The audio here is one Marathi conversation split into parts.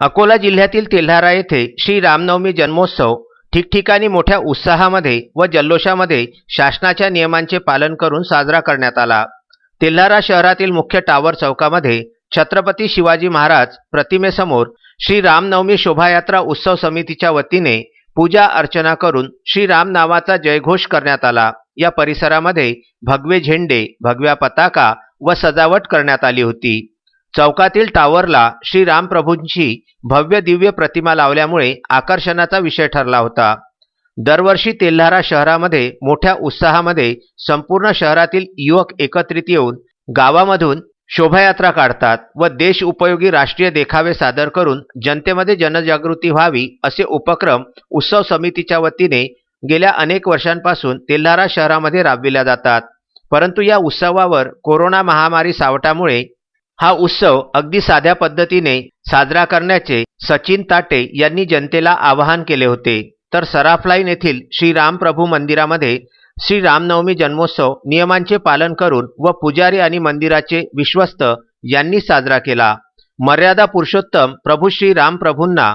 अकोला जिल्ह्यातील तेल्हारा येथे श्री रामनवमी जन्मोत्सव ठिकठिकाणी मोठ्या उत्साहामध्ये व जल्लोषामध्ये शासनाच्या नियमांचे पालन करून साजरा करण्यात आला. तेल्हारा शहरातील मुख्य टावर चौकामध्ये छत्रपती शिवाजी महाराज प्रतिमेसमोर श्री रामनवमी शोभायात्रा उत्सव समितीच्या वतीने पूजा अर्चना करून श्री राम नावाचा जयघोष करण्यात आला. या परिसरामध्ये भगवे झेंडे भगव्या पताका व सजावट करण्यात आली होती. चौकातील टावरला श्री रामप्रभूंची भव्य दिव्य प्रतिमा लावल्यामुळे आकर्षणाचा विषय ठरला होता. दरवर्षी तेल्हारा शहरामध्ये मोठ्या उत्साहामध्ये संपूर्ण शहरातील युवक एकत्रित येऊन गावामधून शोभायात्रा काढतात व देश उपयोगी राष्ट्रीय देखावे सादर करून जनतेमध्ये जनजागृती व्हावी असे उपक्रम उत्सव समितीच्या वतीने गेल्या अनेक वर्षांपासून तेल्हारा शहरामध्ये राबविल्या जातात. परंतु या उत्सवावर कोरोना महामारी सावटामुळे हा उत्सव अगदी साध्या पद्धतीने साजरा करण्याचे सचिन ताटे यांनी जनतेला आवाहन केले होते. तर सराफलाईन येथील श्री रामप्रभू मंदिरामध्ये श्री रामनवमी जन्मोत्सव नियमांचे पालन करून व पुजारी आणि मंदिराचे विश्वस्त यांनी साजरा केला. मर्यादा पुरुषोत्तम प्रभू श्री रामप्रभूंना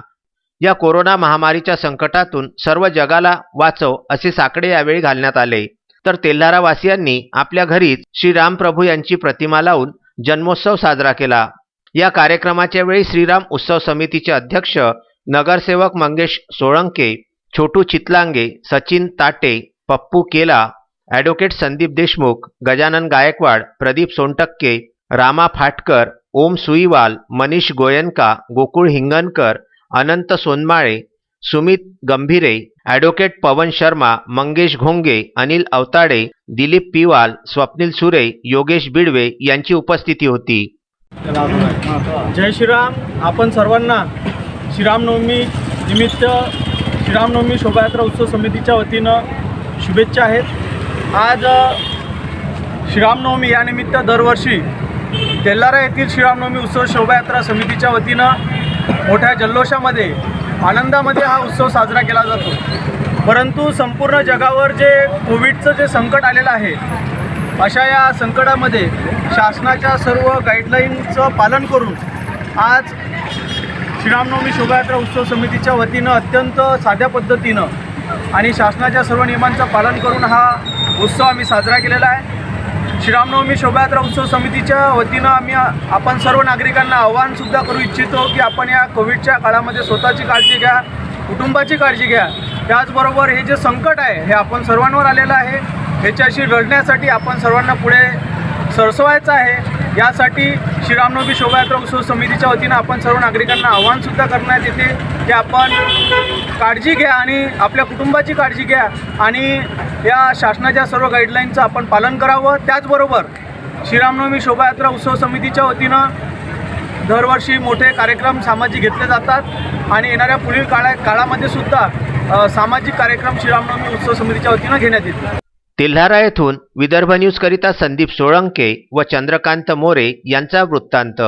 या कोरोना महामारीच्या संकटातून सर्व जगाला वाचव असे साकडे यावेळी घालण्यात आले. तर तेल्हारावासियांनी आपल्या घरीच श्री रामप्रभू यांची प्रतिमा लावून जन्मोत्सव साजरा केला. या कार्यक्रमाच्या वेळी श्रीराम उत्सव समितीचे अध्यक्ष नगरसेवक मंगेश सोळंके छोटू चितलांगे सचिन ताटे पप्पू केला ॲडव्होकेट संदीप देशमुख गजानन गायकवाड प्रदीप सोनटक्के रामा फाटकर ओम सुईवाल मनीष गोयनका गोकुळ हिंगणकर अनंत सोनमाळे सुमित गंभीरे ॲडव्होकेट पवन शर्मा मंगेश घोंगे अनिल अवताडे दिलीप पिवाल स्वप्नील सुरे योगेश बिडवे यांची उपस्थिती होती. जय श्रीराम. आपण सर्वांना श्रीरामनवमी निमित्त श्रीरामनवमी शोभायात्रा उत्सव समितीच्या वतीनं शुभेच्छा आहेत. आज श्रीरामनवमी या निमित्त दरवर्षी तेल्लारा येथील श्रीरामनवमी उत्सव शोभायात्रा समितीच्या वतीनं मोठ्या जल्लोषामध्ये आनंदामध्ये हा उत्सव साजरा केला जातो. परंतु संपूर्ण जगावर जे कोविडचं जे संकट आलेलं आहे अशा या संकटामध्ये शासनाच्या सर्व गाईडलाईनचं पालन करून आज श्रीरामनवमी शोभायात्रा उत्सव समितीच्या वतीनं अत्यंत साध्या पद्धतीनं आणि शासनाच्या सर्व नियमांचं पालन करून हा उत्सव आम्ही साजरा केलेला आहे. श्रीरामनवमी शोभायात्रा उत्सव समितीच्या वतीनं आम्ही आपण सर्व नागरिकांना आव्हानसुद्धा करू इच्छितो की आपण या कोविडच्या काळामध्ये स्वतःची काळजी घ्या कुटुंबाची काळजी घ्या. त्याचबरोबर हे जे संकट आहे हे आपण सर्वांवर आलेलं आहे. ह्याच्याशी लढण्यासाठी आपण सर्वांना पुढे सरसवायचं आहे. यासाठी श्रीरामनवमी शोभायात्रा उत्सव समितीच्या वतीनं आपण सर्व नागरिकांना आव्हानसुद्धा करण्यात येते की आपण काळजी घ्या आणि आपल्या कुटुंबाची काळजी घ्या आणि या शासनाच्या सर्व गाईडलाईनचं आपण पालन करावं. त्याचबरोबर श्रीरामनवमी शोभायात्रा उत्सव समितीच्या वतीनं दरवर्षी मोठे कार्यक्रम सामाजिक घेतले जातात आणि येणाऱ्या पुढील काळा काळामध्ये सुद्धा सामाजिक कार्यक्रम श्रीरामनवमी उत्सव समितीच्या वतीनं घेण्यात येतील. तिल्हारा येथून विदर्भ न्यूजकरिता संदीप सोळंके व चंद्रकांत मोरे यांचा वृत्तांत.